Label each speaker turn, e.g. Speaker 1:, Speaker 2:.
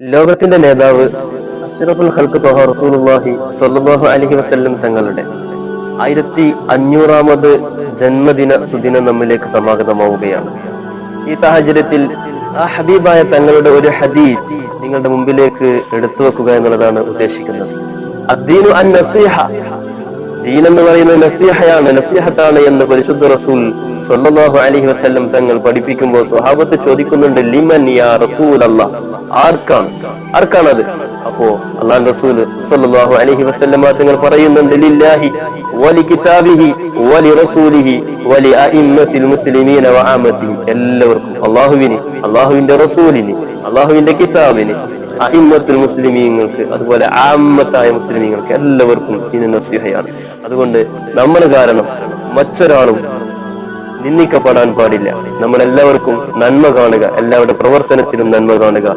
Speaker 1: ലോകത്തിന്റെ നേതാവ് അഷ്റഫുൽ ഹൽക്ക് ത്വഹ റസൂലുള്ളാഹി സ്വല്ലല്ലാഹു അലൈഹി വസല്ലം തങ്ങളുടെ ആയിരത്തി അഞ്ഞൂറാമത് ജന്മദിന സുദിനം നമ്മിലേക്ക് സമാഗതമാവുകയാണ്. ഈ സാഹചര്യത്തിൽ ആ ഹബീബായ തങ്ങളുടെ ഒരു ഹദീസ് നിങ്ങളുടെ മുമ്പിലേക്ക് എടുത്തു വെക്കുക എന്നുള്ളതാണ് ഉദ്ദേശിക്കുന്നത്. അദ്ദീനു അൻ നസീഹ ദീൻ എന്ന് പറയുന്നത് നസീഹയാണ് നസീഹത്താണ് എന്ന് പരിശുദ്ധ റസൂൽ സല്ലല്ലാഹു അലൈഹി വസല്ലം തങ്ങൾ പഠിപ്പിക്കുമ്പോൾ സ്വഹാബത്ത് ചോദിക്കുന്നുണ്ട് ലിമൻ യാ റസൂൽ അല്ല ആർക്കാണ്? ആർക്കാണത്? അപ്പോ അള്ളാൻ റസൂൽ സല്ലല്ലാഹു അലൈഹി വസല്ലം തങ്ങൾ പറയുന്നുണ്ട് ലില്ലാഹി വലി കിതാബിഹി വലി റസൂലിഹി വലി അഇമ്മത്തിൽ മുസ്ലിമീന വആമത്തി എല്ലാവർക്കും അള്ളാഹുവിന് അള്ളാഹുവിന്റെ റസൂലിന് അള്ളാഹുവിന്റെ കിതാബിന് അഹിമ്മത്തുൽ മുസ്ലിമീങ്ങൾക്ക് അതുപോലെ ആമത്തായ മുസ്ലിമീങ്ങൾക്ക് എല്ലാവർക്കും ഇനി നസീഹയാണ്. അതുകൊണ്ട് നമ്മൾ കാരണം മറ്റൊരാളും നിന്ദിക്കപ്പെടാൻ പാടില്ല. നമ്മളെല്ലാവർക്കും നന്മ കാണുക എല്ലാവരുടെ പ്രവർത്തനത്തിലും നന്മ കാണുക.